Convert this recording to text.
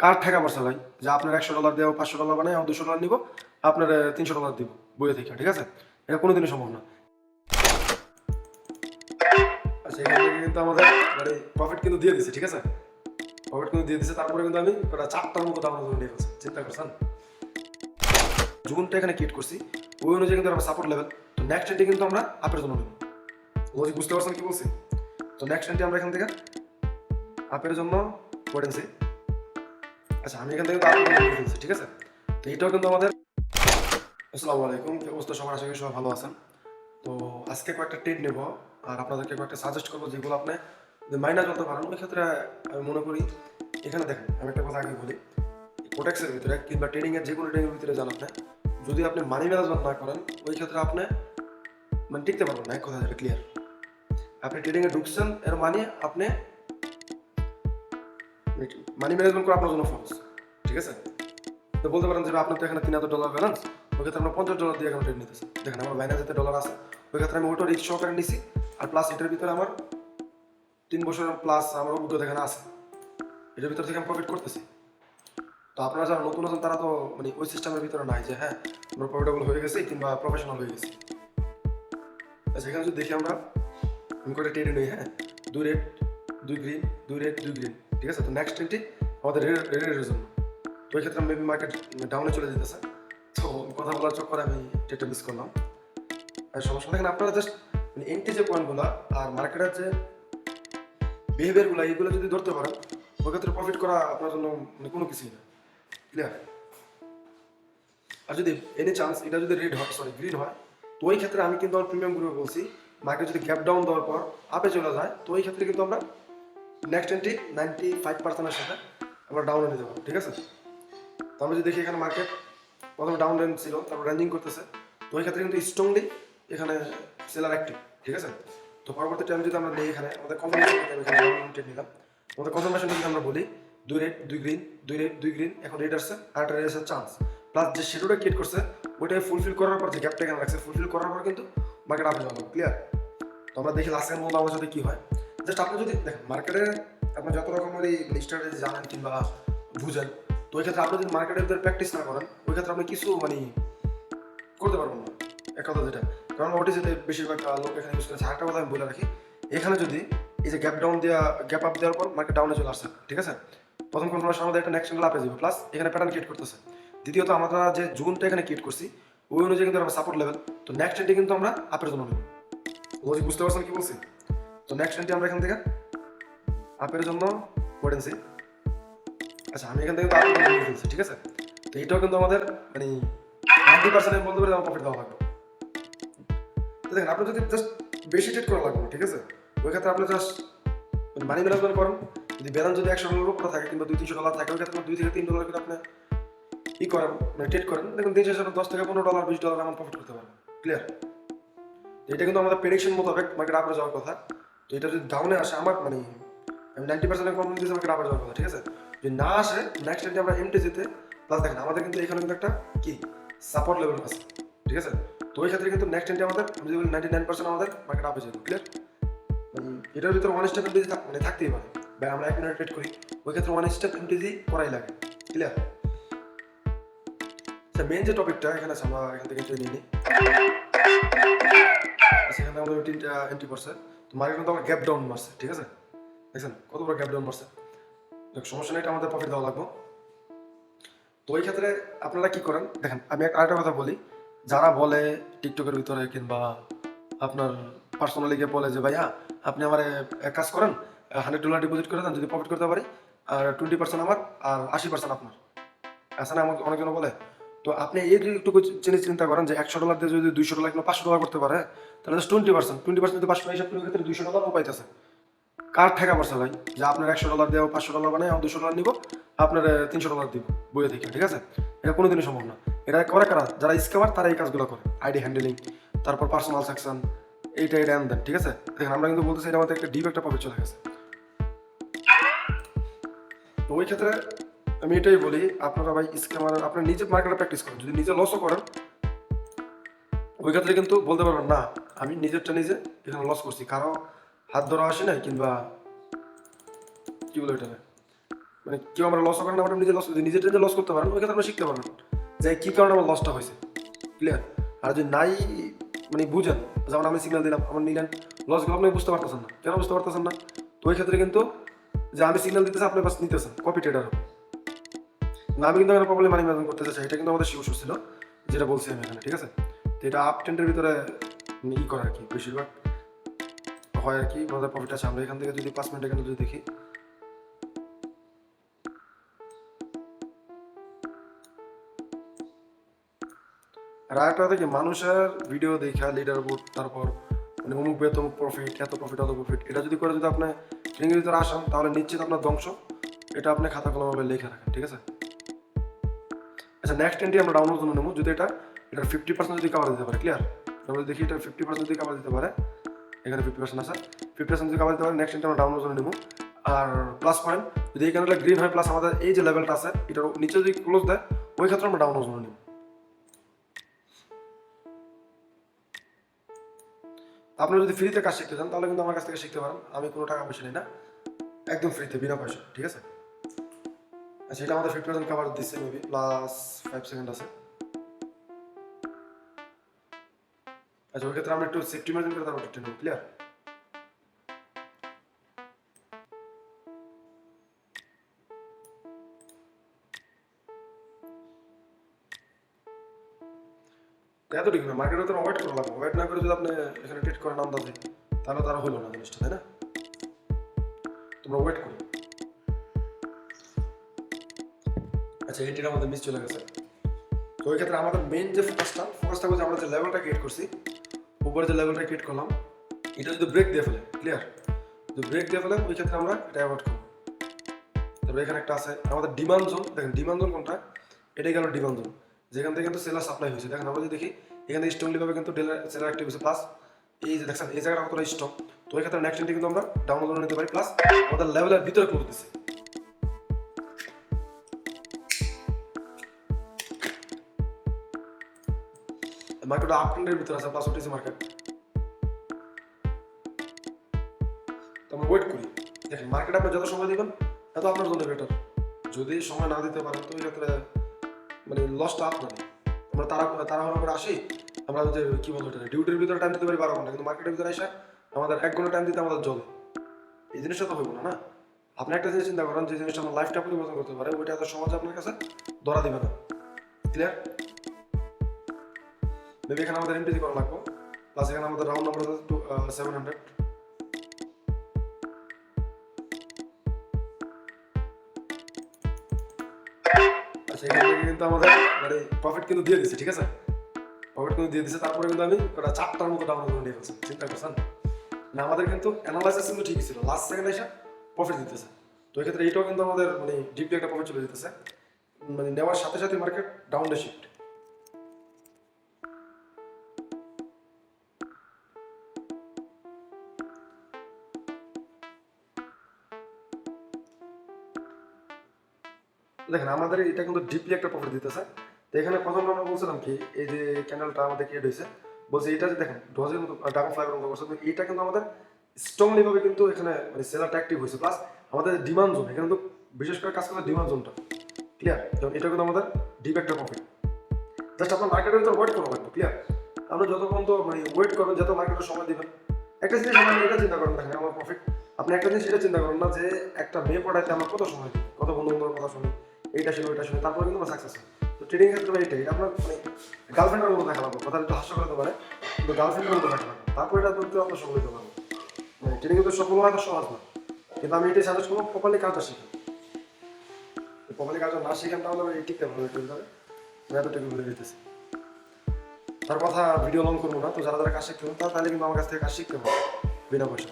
কার ঠেকা পড়ছে ভাই? যে আপনার একশো ডলার দেওয়া পাঁচশো ডলার বানায় আমার দুশো ডলার নিব, আপনার তিনশো ডলার দিব, বইয়ে থেকে, ঠিক আছে? এটা কোনোদিনই সম্ভব না। আচ্ছা কিন্তু আমাদের মানে প্রফিট কিন্তু দিয়ে দিছে, ঠিক আছে? প্রফিট কিন্তু দিয়ে দিছে, তারপরে কিন্তু আমি চারটার মতো করে নিয়ে ফেলছি, চিন্তা করছেন? জুনটা এখানে ক্রিয়েট করছি, ওই অনুযায়ী কিন্তু আমরা সাপোর্ট লেভেল তো নেক্সট এন্টে কিন্তু আমরা আপের জন্য নেব। লজিক বুঝতে পারছেন কি বলছি? তো নেক্সট এন্টে আমরা এখান থেকে আপের জন্য পড়েছি। আচ্ছা আমি এখান থেকে ঠিক আছে? তো এটাও কিন্তু আমাদের আসসালামু আলাইকুম, কি অবস্থা সবার? আশা করি সবাই ভালো আছেন। তো আজকে কয়েকটা টেট নেব, আর আপনাদেরকে কয়েকটা সাজেস্ট করব যেগুলো আপনি মাইনা চলতে পারেন, ওই ক্ষেত্রে আমি মনে করি, এখানে দেখেন, আমি একটা কথা আগে বলি কোটেক্সের ভিতরে কিংবা ট্রেনিংয়ের যে কোনো ট্রেনিংয়ের ভিতরে যান আপনি, যদি আপনি মানি ম্যানেজমেন্ট না করেন, ওই ক্ষেত্রে আপনি মানে টিকতে পারবেন না, এক কথা ক্লিয়ার আপনি ট্রেডিংয়ে ঢুকছেন, এর মানে আপনি মানি ম্যানেজমেন্ট করা আপনার জন্য ফরজ ঠিক আছে? তো বলতে পারেন যে আপনার তো এখানে তিন হাজার ডলার ব্যালেন্স ওই ক্ষেত্রে আমরা পঞ্চাশ ডলার দিয়ে এখন ট্রেড নিতেছি। দেখেন, আমার বাইনা যেতে ডলার আছে, ওই ক্ষেত্রে আমি ওটা রিক্স সহকারে নিছি, আর প্লাস এটার ভিতরে আমার তিন বছর প্লাস আমার অভিজ্ঞতা এখানে আছে। এটার ভিতর থেকে আমি প্রফিট করতেছি। তো আপনারা যারা নতুন আছেন, তারা তো মানে ওই সিস্টেমের ভিতরে নাই যে হ্যাঁ আমরা প্রফিটেবল হয়ে গেছি কিংবা প্রফেশনাল হয়ে গেছি। এখানে যদি দেখি আমরা, আমি করে টেডে নিই হ্যাঁ? দুই রেড দুই গ্রিন দুই রেড দুই গ্রিন ঠিক আছে? তো নেক্সট টেনটি আমাদের রেডের জন্য তো ওই ক্ষেত্রে মেবি মার্কেট ডাউনে চলে যেতেছে। তো কথা বলার চক্করে আমি টেটে মিস করলাম। আর সমস্যা দেখেন, আপনারা জাস্ট মানে এন্ট্রি যে পয়েন্টগুলো আর মার্কেটের যে বিহেভিয়ারগুলো এইগুলো যদি ধরতে পারেন, ওই ক্ষেত্রে প্রফিট করা আপনার জন্য মানে কোনো কিছুই না। ক্লিয়ার আর যদি এনি চান্স এটা যদি রেড হয় সরি গ্রিন হয়, তো ওই ক্ষেত্রে আমি কিন্তু আমার প্রিমিয়াম গ্রুপে বলছি মার্কেট যদি গ্যাপ ডাউন দেওয়ার পর আপে চলে যায়, তো ওই ক্ষেত্রে কিন্তু আমরা নেক্সট এন্ট্রি নাইনটি ফাইভ পার্সেন্টের সাথে আমরা ডাউনে নিতে পারব ঠিক আছে? তো আমরা যদি দেখি এখানে মার্কেট প্রথমে ডাউন রেঞ্জ ছিল, তারপর রেঞ্জিং করতেছে। তো ওই ক্ষেত্রে কিন্তু স্ট্রংলি এখানে সেলার অ্যাক্টিভ ঠিক আছে? তো পরবর্তী টাইম যদি আমরা নিই এখানে, আমাদের কনফার্মেশন নিলাম। আমাদের কনফার্মেশন যদি আমরা বলি, দুই রেড দুই গ্রিন দুই রেড দুই গ্রিন এখন রেড আসছে, আর একটা রেড আসার চান্স প্লাস যে শেডোটা ক্রিয়েট করছে, ওইটাকে ফুলফিল করার পর, যে গ্যাপটা এখানে রাখছে ফুলফিল করার পর কিন্তু মার্কেট আপে যাবে ক্লিয়ার তো আমরা দেখি লাস্ট সেকেন্ড মধ্যে আমাদের সাথে কী হয়? জাস্ট আপনি যদি মার্কেটে আপনি যত রকমের স্ট্র্যাটেজি জানেন কিংবা বুঝেন, তো ওই ক্ষেত্রে আপনি যদি প্র্যাকটিস না করেন, ওই ক্ষেত্রে আপনি কিছু মানে করতে পারবেন না। এক কথা যেটা। কারণ ওটিসিতে বেশিরভাগ লোক এখানে ইউজ করেছে। আরেকটা কথা আমি বলে রাখি, এখানে যদি এই যে গ্যাপ ডাউন দেওয়া গ্যাপ আপ দেওয়ার পর মার্কেট ডাউনে চলে আসছে, ঠিক আছে? প্রথম একটা নেক্সট যাবে প্লাস এখানে প্যাটার্ন ক্রিয়েট করতেছে। দ্বিতীয়ত আমরা যে জুনটা এখানে ক্রিয়েট করছি, ওই অনুযায়ী কিন্তু আমরা সাপোর্ট লেভেল তো নেক্সট এন্টে কিন্তু আমরা আপের জন্য নেব। বুঝতে পারছেন কি বলছি? তো নেক্সট এন্টে আমরা এখান থেকে আপের জন্য পড়েছি আচ্ছা আমি এখান থেকে ফেলছি, ঠিক আছে? তো এটাও কিন্তু আমাদের মানে নাইনটি পার্সেন্টের বলতে পারি প্রফিট দেওয়া লাগবে। দেখেন আপনি যদি জাস্ট বেশি ট্রেড করা লাগবে, ঠিক আছে? ওই ক্ষেত্রে আপনি জাস্ট মানে মানি ম্যানেজমেন্ট করেন। যদি ব্যালেন্স যদি একশো ডলার উপরে থাকে কিংবা দুই, তিনশো ডলার থাকে, ওই ক্ষেত্রে দুই থেকে তিন ডলার করে আপনি ই করেন মানে ট্রেড করেন। দেখুন, দিন শেষে দশ থেকে পনেরো ডলার বিশ ডলার আমার প্রফিট করতে পারবেন। ক্লিয়ার এটা কিন্তু আমাদের প্রেডিকশন মোতাবেক মার্কেট আপরে যাওয়ার কথা। তো এটা যদি ডাউনে আসে, আমার মানে আমি নাইনটি পার্সেন্ট কনফার্ম দিয়েছি আপরে যাওয়ার কথা ঠিক আছে? যদি না আসে নেক্সট টাইম আমরা এমটি যেতে প্লাস দেখেন, আমাদের কিন্তু এখানে কিন্তু একটা কি? সাপোর্ট লেভেল আছে, ঠিক আছে? তো ওই ক্ষেত্রে কিন্তু নেক্সট টাইমে আমাদের, আমি যদি নাইনটি নাইন পার্সেন্ট আমাদের মার্কেট আপে যাবে ক্লিয়ার মানে এটার ভিতরে ওয়ান স্টেপ এমটিজি মানে থাকতেই পারে। বা আমরা এক মিনিট ট্রেড করি, ওই ক্ষেত্রে ওয়ান স্টেপ এমটিজি করাই লাগে ক্লিয়ার আচ্ছা মেন যে টপিকটা এখানে আছে, আমরা এখান থেকে নিয়ে নিই। আচ্ছা এখানে আমাদের তিনটা এন্ট্রি করছে তো মার্কেট কিন্তু আমার গ্যাপ ডাউন মারছে, ঠিক আছে? দেখছেন? কত বড় গ্যাপ ডাউন মারছে? দেখ সমস্যা নেই, এটা আমাদের প্রফিট দেওয়া লাগবে। তো ওই ক্ষেত্রে আপনারা কি করেন? দেখেন, আমি আরেকটা কথা বলি। যারা বলে টিকটকের ভিতরে কিংবা আপনার পার্সোনালি গিয়ে বলে যে, ভাইয়া, আপনি আমার এক কাজ করেন হান্ড্রেড ডলার ডিপোজিট করে দেন, যদি প্রফিট করতে পারি, আর টোয়েন্টি পার্সেন্ট আমার, আর আশি পার্সেন্ট আপনার। না আমাকে অনেকজন বলে তো আপনি একটু জিনিস চিন্তা করেন যে একশো ডলার দিয়ে যদি দুইশো ডলার কিংবা পাঁচশো ডলার করতে পারে, তাহলে টোয়েন্টি পার্সেন্ট টোয়েন্টি পার্সেন্ট পাঁচশো হিসাব করে ক্ষেত্রে দুইশো ডলারও পাইতেছে। কার ঠেকা পড়ছে ভাই? যে আপনার একশো ডলার দেওয়া পাঁচশো ডলার আমার দুশো ডলার নিব, আপনার তিনশো ডলার দিব, বইয়ে থেকে ঠিক আছে? এটা কোনোদিনই সম্ভব না। এটা করে কারা? যারা স্ক্যামার তারা এই কাজগুলো করে। আইডি হ্যান্ডেলিং তারপর পার্সোনাল সেকশন এইটা এটা দেন ঠিক আছে? দেখেন, আমরা কিন্তু বলতেছি এটা আমাদের একটা ডিপ একটা প্রফিট চলে গেছে। তো ওই ক্ষেত্রে আমি এটাই বলি, আপনারা ভাই স্ক্যামার আপনার নিজে মার্কেটে প্র্যাকটিস করেন। যদি নিজে লসও করেন ওই ক্ষেত্রে কিন্তু বলতে পারবেন, না, আমি নিজেরটা নিজে এখানে লস করছি। কারও হাত ধরা আসে নাই কিংবা কি বলে এটা মানে কেউ আমরা লসও করেন আমরা নিজে লস নিজে লস করতে পারেন ওই ক্ষেত্রে আমরা শিখতে পারবেন যে কী কারণে আমার লসটা হয়েছে? ক্লিয়ার আর যদি নাই মানে বুঝেন, যেমন আমি সিগন্যাল দিলাম আমার নিলেন লসগুলো আপনি বুঝতে পারতেছেন না। কেন বুঝতে পারতেছেন না? তো ওই ক্ষেত্রে কিন্তু যে আমি সিগন্যাল দিতেছি, আপনি বাস নিতেছেন কপি ট্রেডার না, আমি কিন্তু এখানে প্রবলেম মানি ম্যানেজমেন্ট করতে চাই এটা কিন্তু আমাদের শিশু ছিল, যেটা বলছি আমি এখানে, ঠিক আছে? তো এটা আপ টেন্ডের ভিতরে ই করে আর কি, বেশিরভাগ হয় আর কি আমাদের প্রফিট আছে। আমরা এখান থেকে যদি পাঁচ মিনিট এখানে যদি দেখি। আর দেখি মানুষের ভিডিও দেখা লিডার বোর্ড তারপর মানে অমুক বেত অমুক প্রফিট এত প্রফিট অত প্রফিট এটা যদি করে যদি আপনি ট্রেনিং ভিতরে আসেন তাহলে নিশ্চিত আপনার ধ্বংস। এটা আপনি খাতা কলমে লিখে রাখেন, ঠিক আছে? আচ্ছা নেক্সট এন্ট্রি আমরা ডাউনলোড জন্য নেব। যদি এটা, এটার ফিফটি পার্সেন্ট যদি কাভার দিতে পারে ক্লিয়ার আমরা দেখি এটা ফিফটি পার্সেন্ট যদি কাভার দিতে পারে, এখানে ফিফটি পার্সেন্ট আছে। ফিফটি পার্সেন্ট যদি কাভার দিতে পারে নেক্সট এন্ট্রি আমরা ডাউনলোড জন্য নেব। আর প্লাস পয়েন্ট যদি ক্যান্ডেলটা গ্রিন হয় প্লাস আমাদের এই যে লেভেলটা আছে, এটার নিচে যদি ক্লোজ দেয়, ওই ক্ষেত্রে আমরা ডাউনলোড জন্য নেব। আপনারা যদি ফ্রিতে কাজ শিখতে চান, তাহলে কিন্তু আমার কাছ থেকে শিখতে পারেন। আমি কোনো টাকা পয়সা নিই না। একদম ফ্রিতে বিনা পয়সা, ঠিক আছে? আচ্ছা এটা আমাদের ফিফটি কাভার দিচ্ছে মেবি প্লাস ফাইভ সেকেন্ড আছে। আচ্ছা ওই ক্ষেত্রে আমরা একটু সেফটি মার্জিন করে তারপর টেনে ক্লিয়ার এতটুকু না মার্কেটে তো ওয়েট করা লাগবে। ওয়েট না করে যদি আপনি এখানে ট্রেড করেন আন্দাজে, তাহলে তারা হলো না জিনিসটা, তাই না? তোমরা ওয়েট করো। আচ্ছা এটির আমাদের মিস চলে গেছে। তো ওই ক্ষেত্রে আমাদের মেইন যে ফোকাসটা ফোকাসটা হচ্ছে আমরা যে লেভেলটা ক্রিয়েট করছি, উপরে যে লেভেলটা ক্রিয়েট করলাম, এটা যদি ব্রেক দিয়ে ফেলে ক্লিয়ার যদি ব্রেক দিয়ে ফেলে, ওই ক্ষেত্রে আমরা এটা অ্যাভয়েড করব। তারপরে এখানে একটা আছে, আমাদের ডিমান্ড জোন দেখেন ডিমান্ড জোন কোনটা? এটাই গেল ডিমান্ড জোন যেখান থেকে কিন্তু সেলার সাপ্লাই হয়েছে। দেখেন, আমরা যদি দেখি, এখানে স্ট্রংলি ভাবে কিন্তু সেলার অ্যাক্টিভ হয়েছে। প্লাস এই যে দেখছেন, এই জায়গাটা কতটা স্ট্রং তো ওই ক্ষেত্রে নেক্সট কিন্তু আমরা ডাউনলোড করে নিতে পারি। প্লাস আমাদের লেভেলের ভিতরে ক্লোজ দিচ্ছে মার্কেট আপ ট্রেন্ডের ভিতরে আছে প্লাস ওটিসি মার্কেট তো আমরা ওয়েট করি। দেখেন মার্কেট আপনি যত সময় দিবেন, তত আপনার জন্য বেটার যদি সময় না দিতে পারেন, তো ওই মানে লসটা আপনার আমরা তারা তাড়াহুড়ো করে আসি, আমরা যে, কি বলব এটা ডিউটির ভিতরে টাইম দিতে পারি বারো ঘণ্টা, কিন্তু মার্কেটের ভিতরে এসে আমাদের এক ঘণ্টা টাইম দিতে আমাদের জলে। এই জিনিসটা তো হইব না না? আপনি একটা জিনিস চিন্তা করেন, যে জিনিসটা আমার লাইফটা পরিবর্তন করতে পারে, ওইটা এত সহজে আপনার কাছে ধরা দিবে না। ক্লিয়ার মেবি এখানে আমাদের এমপিজি করা লাগবে। প্লাস এখানে আমাদের রাউন্ড নাম্বার আছে সেভেন হান্ড্রেড আচ্ছা এখান থেকে কিন্তু আমাদের মানে প্রফিট কিন্তু দিয়ে দিচ্ছে ঠিক আছে? প্রফিট কিন্তু দিয়ে দিচ্ছে তারপরে কিন্তু আমি ওটা চারটার মতো ডাউনলোড করে নিয়ে ফেলছি, চিন্তা করছেন? না, আমাদের কিন্তু অ্যানালাইসিস কিন্তু ঠিকই ছিল লাস্ট সেকেন্ড এসে প্রফিট দিতেছে। তো এক্ষেত্রে ক্ষেত্রে এইটাও কিন্তু আমাদের মানে ডিপলি একটা প্রফিট চলে যেতেছে। মানে নেওয়ার সাথে সাথে মার্কেট ডাউন শিফট দেখেন, আমাদের এটা কিন্তু ডিপলি একটা প্রফিট দিতেছে। তো এখানে প্রথম আমরা বলছিলাম কি, এই যে ক্যান্ডেলটা আমাদের ক্রিয়েট হয়েছে, বলছে এটা যে দেখেন ডজের মতো ডাবল ফ্লাইভের মতো করছে তো এইটা কিন্তু আমাদের স্ট্রংলি ভাবে কিন্তু এখানে মানে সেলারটা অ্যাক্টিভ হয়েছে। প্লাস আমাদের ডিমান্ড জোন এখানে তো বিশেষ করে কাজ করছে ডিমান্ড জোনটা ক্লিয়ার যেমন এটা কিন্তু আমাদের ডিপ একটা প্রফিট জাস্ট আপনার মার্কেটের ভিতরে ওয়েট করা লাগবে ক্লিয়ার আপনি যতক্ষণ তো মানে ওয়েট করবেন যত মার্কেটের সময় দিবেন। একটা জিনিস আপনি এটা চিন্তা করেন, দেখেন আমার প্রফিট আপনি একটা জিনিস এটা চিন্তা করেন না যে একটা মেয়ে পড়াইতে আমার কত সময় কত বন্ধু বান্ধবের কথা শুনি। এইটা শুনে ওইটা শুনে তারপরে কিন্তু সাকসেস তো ট্রেডিং ক্ষেত্রে ভাই এটাই এটা আপনার মানে গার্লফ্রেন্ডের মতো দেখা লাগবে কথা একটু হাস্য করতে পারে, কিন্তু গার্লফ্রেন্ডের মতো দেখা লাগবে। তারপরে এটা করতে আপনার সফল হতে পারব। মানে ট্রেডিং কিন্তু সফল হওয়া তো সহজ না। কিন্তু আমি এটাই সাজেস্ট করব প্রপারলি কাজটা শিখি প্রপারলি কাজটা না শিখেন তাহলে এই টিকতে পারব একটু ধরে আমি এতটুকু বলে দিতেছি। তার কথা ভিডিও লং করব না, তো যারা যারা কাজ শিখতে হবে তাহলে কিন্তু আমার কাছ থেকে কাজ শিখতে হবে বিনা পয়সা